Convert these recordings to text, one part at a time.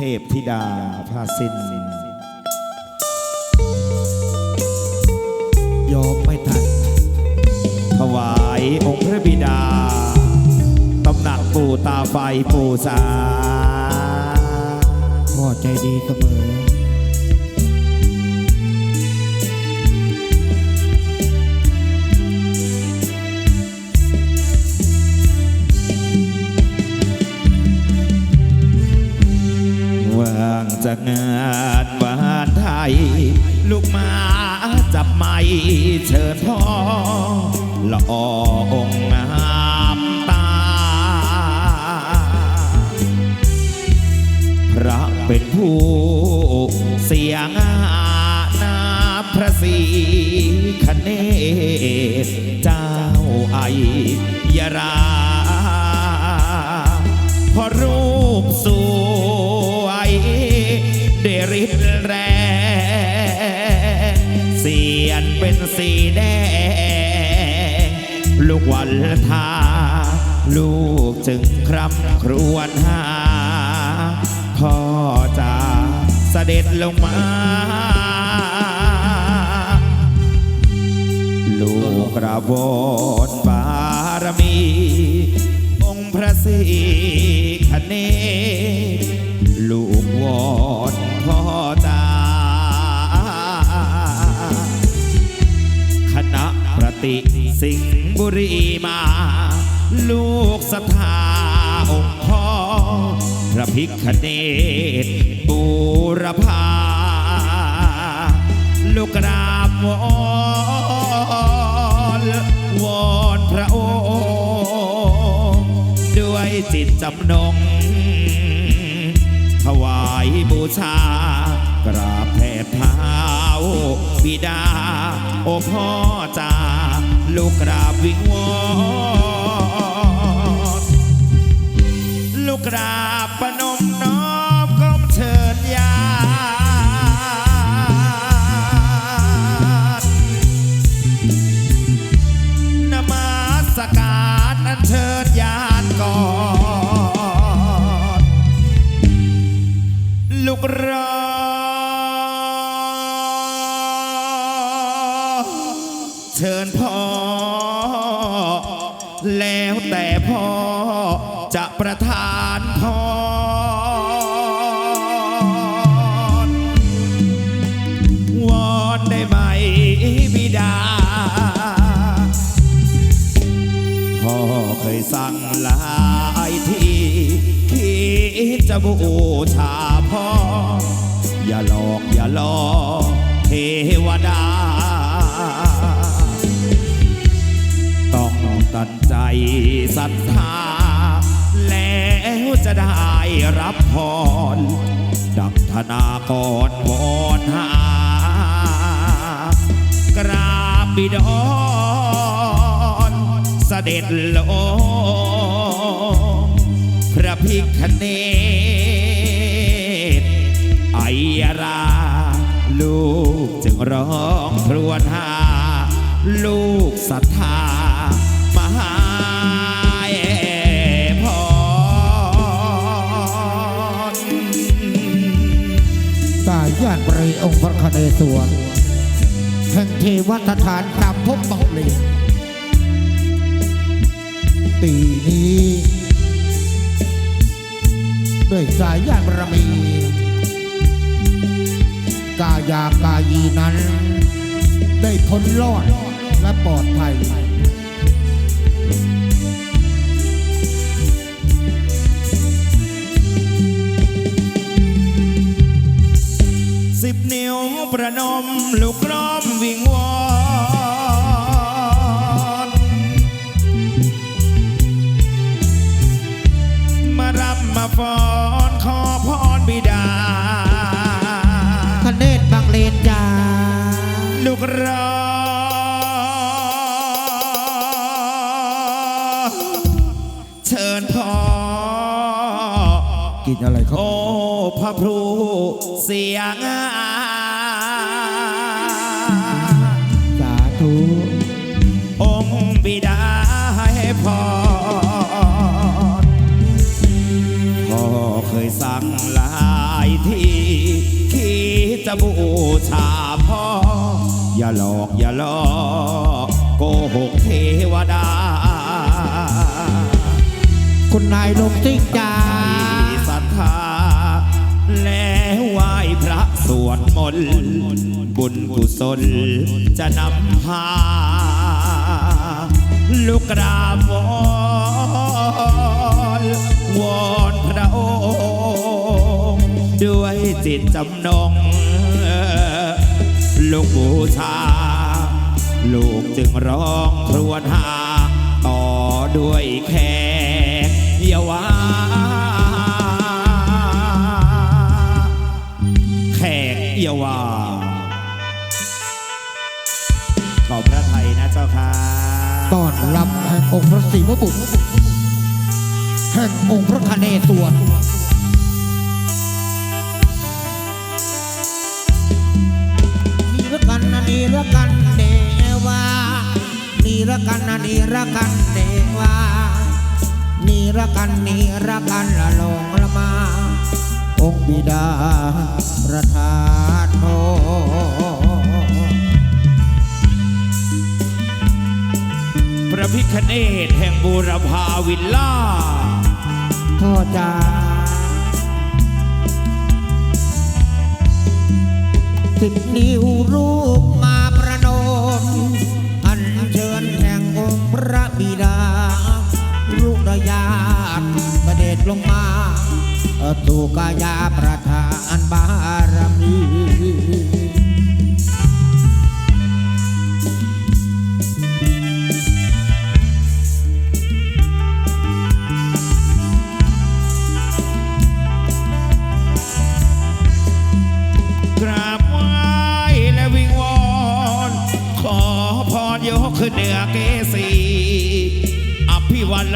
ทพธิดาพาสินยอมไม่ทันถวายองค์พระบิดา ตำหนักปู่ตาไฟปู่สาพ่อใจดีเสมอ จากงานวานไทย ลูกมาจับไม้เชิญพ่อละอองงามตา พระเป็นผู้เสียงอานาพระศรีคเนศเจ้าไอยรา พอรู้ ริดแรงเสียนเป็นสีแดง ลูกวันทา ลูกจึงคร่ำครวญหา พ่อจะเสด็จลงมา ลูกกราบวอนบารมี องค์พระศรีคเนศ ลูกวอนพ่อจาคณะประติสิงห์บุรีมา ลูกศรัทธาองค์พ่อ พระพิคเนศบูรพาลูกกราบวอนวอนพระองค์ ด้วยจิตจำนง บูชากราบแทบเท้าบิดา โอพ่อจาลูกกราบวิงวอนลูกกราบปน สั่งลายทีที่จะบูชาพ่อ อย่าหลอกอย่าหลอกเทวดา ต้องตัดใจศรัทธา แล้วจะได้รับพร ดังธนากรวอนหากราบบิดอ เสด็จลงพระพิคเนศไอยราลูกจึงร้องครวญหา ลูกศรัทธามหาพรตายญาติปรีองค์พระคเนศวรแห่งเทวสถานตามพบังเลน ปีนี้ ด้วยสายญาติบารมี กายากายีนั้น ได้พ้นรอดและปลอดภัย สิบนิ้วประนมลูกร้อมวิงวอน มารับมาฟ้อนขอพรบิดาคเนศบังเลนจาลูกรอเชิญพ่อกินอะไรเขาโอ้พระพรูเสียงอา รพ่อเคยสั่งหลายที่คิดจะบูชาพ่อ อย่าหลอกอย่าหลอกโกหกเทวดา คุณนายลงซิ่งจาที่ศรัทธา แล้วไหว้พระสวดมนต์บุญกุศลจะนำพา ลูกกราบวอนวอน จิตจำนงลูกบูชา ลูกจึงร้องครวญหา ต่อด้วยแขกเยาวาแขกเยาวาขอบพระไทยนะเจ้าค่ะต้อนรับแห่งองค์พระศรีวบุตรแห่งองค์พระคเนศวร รกันนีรกันเดวานีรกันนีรกันละลงละมา องค์บิดาประทานโทพระพิคเนตแห่งบูรพาวิลล่าพ่อจ๋าสิบนิ้วรูปมา ระบิดา ลูกดายาตประเด็จลงมาตูกายาประทานบารมี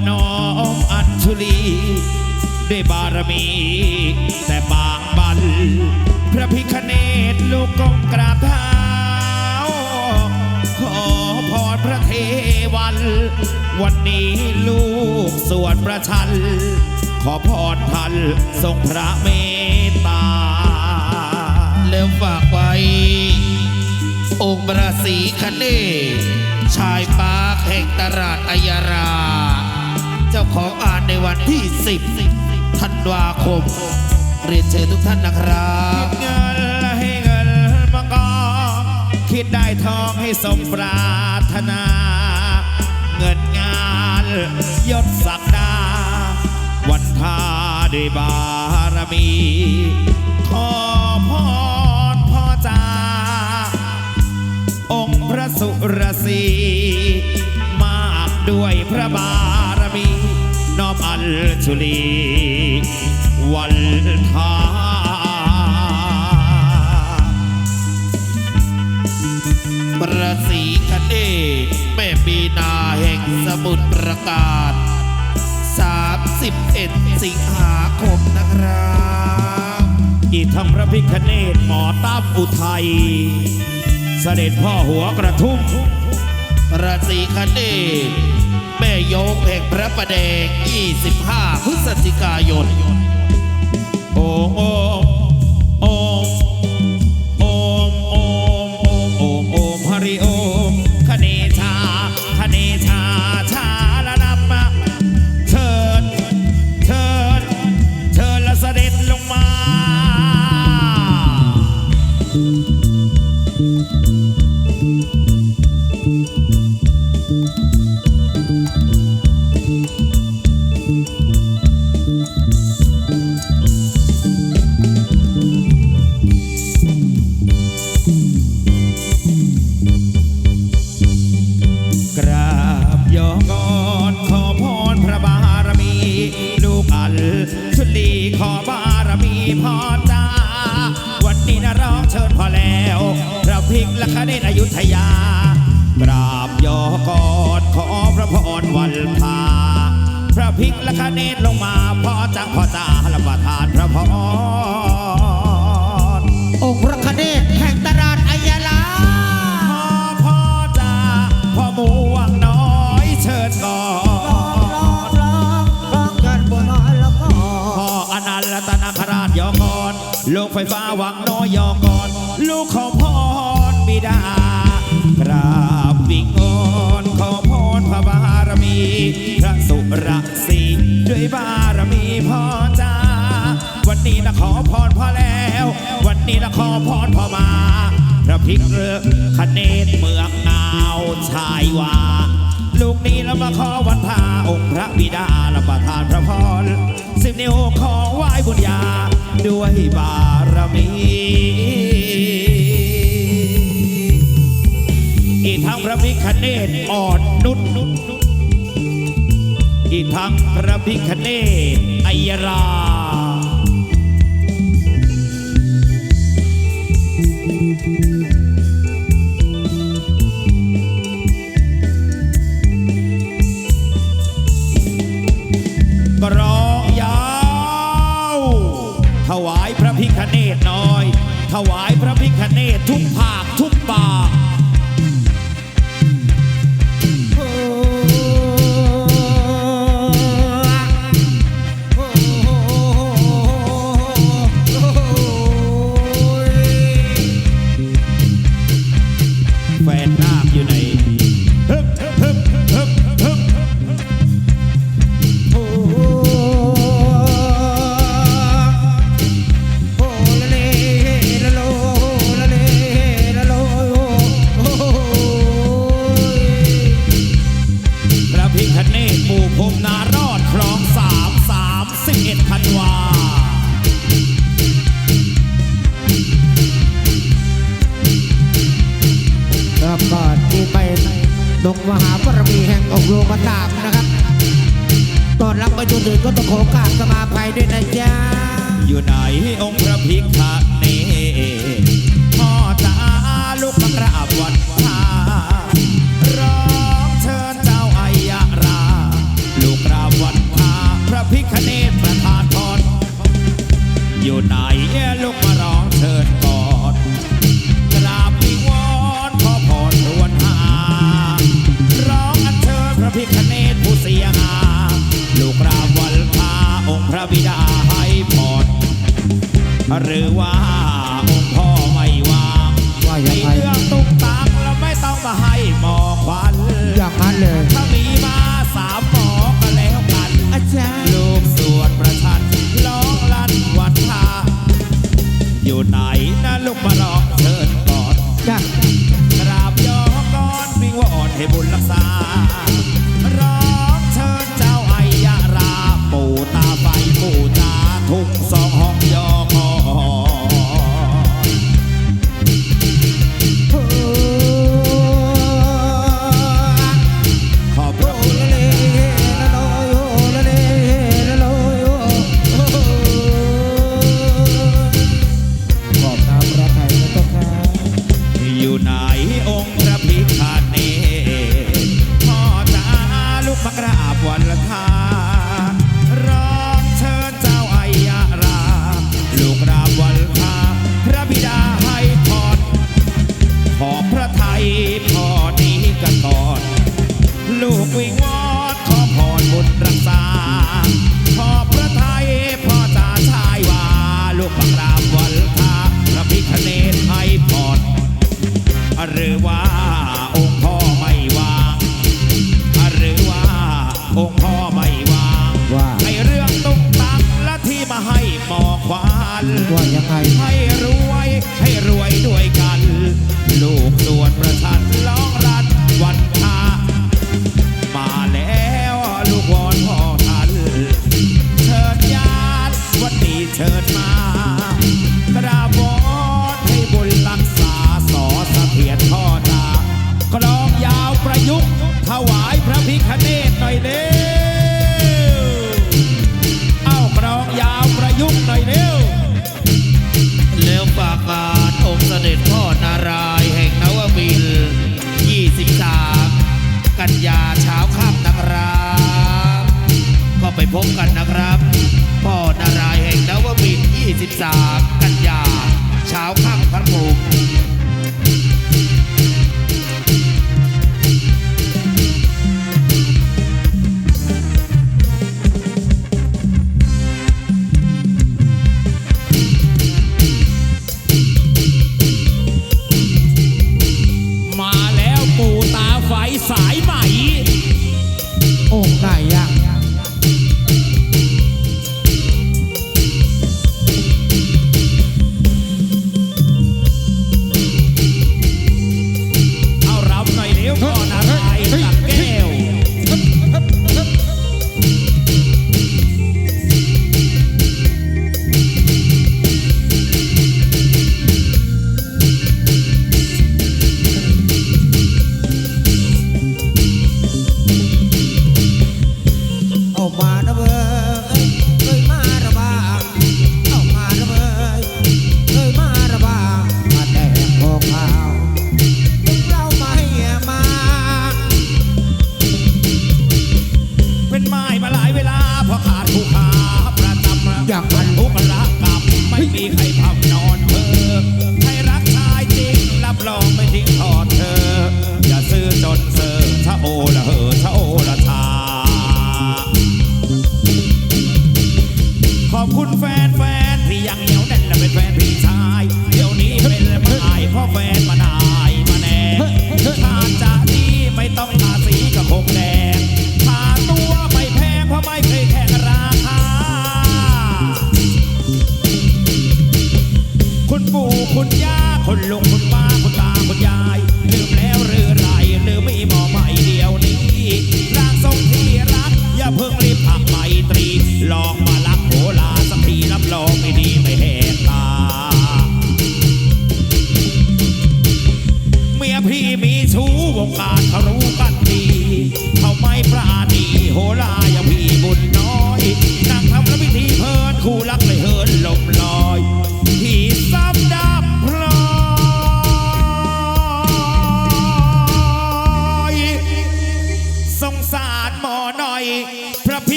นละน้อมอัญชุลีด้วยบารมี แต่บางบัน พระพิคเนตลูกกงกราบเท้า ขอพรพระเทวัน วันนี้ลูกสวดประชัน ขอพรท่านทรงพระเมตตาแล้วฝากไว้ องค์บราศีคเนศชายปาร์คแห่งตลาดอัยยารา เจ้าของอ่านในวันที่ 10 ธันวาคม เรียนเชิญทุกท่านนะครับเงินให้เงินมากองคิดได้ทองให้สมปรารถนา เงินงานยศศักดา วันทาด้วยบารมี ขอพรพ่อจาองค์พระสุรสีมากด้วยพระบาร มีน้อมอัญชุลีวันทาบราศีคเนแม่ปีนาแห่งสมุทรปราการ31 สิงหาคมนะครับ อีกทั้งพระพิคเนตหมอตั้มอุทัย เสด็จพ่อหัวกระทุ่มปราศีคเนศ แม่ยมแห่งพระประแดง 25 พฤศจิกายน โอ้โอ้ ธยากราบยอกอนขอพระพรวันพา พระพิกและคเนตลงมาพ่อจังพ่อจ้าละประทานพระพรองค์พระคเนศแห่งตลาดอัยยาลาพ่อพ่อจ้าพ่อหมูวังน้อยเชิญก่อนร้องร้องร้องกันบนน้อยแล้วก็พ่ออนันต์รัตนาคราชยกครลูกไฟฟ้าหวังน้อยยอก่อนลูกขอพรบิดา กราบวิงวอนขอพรพระบารมี พระสุรสีด้วยบารมีพ่อจ้าวันนี้นะขอพรพ่อแล้ว วันนี้นะขอพรพ่อมาพระพิกเรือคเนตเมืองนาวชายวาลูกนี้แล้วมาขอวันทาองค์พระบิดาและประทานพระพรสิบนิ้วขอไหว้บุญญาด้วยบารมี คเนตอ่อนนุชอีกทั้งพระพิคเนตไอยราก็ร้องยาว ถวายพระพิคเนตน้อย ถวายพระพิคเนตทุก พรมนารอดคลองสามสามสิบเอ็ดธันวาแล้วก็ที่ไปดงมหาบารมีแห่งองค์หลวงมาตามนะครับตอนรับไปจนถึงก็ต้องขอกราบสมาภัยด้วยนะจ๊ะอยู่ไหนองค์พระพิคเนตพ่อจ๋าลูกมากราบวัน เนตประทานพรอยู่ไหนลูกมาร้องเชิญก่อนกราบวิงวอนขอพรรวนหา ร้องอัญเชิญพระพิคเนตผู้เสียงาลูกกราบวันพาองค์พระบิดาให้พรหรือว่าองค์พ่อไม่วางว่ายังไงให้เรื่องตุ้งตังแล้วไม่ต้องมาให้หมอควัน อย่างนั้นเลย ถ้ามีมาสามหมอก็แล้วกัน อาจารย์ลูกส วดประชันร้องลั่นวันทาอยู่ไหนนะลูกมาลอง อยู่ไหนองค์พระพิฆเนศพ่อจ้าลูกมากราบวันละทาร้องเชิญเจ้าอายาราลูกราบวันละทาพระบิดาให้พรขอพระไทยพ่อนี้กันก่อน ลูกวิงวอน ว่ายังไง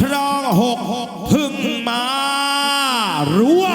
ครองหกพึ่งมารั่ว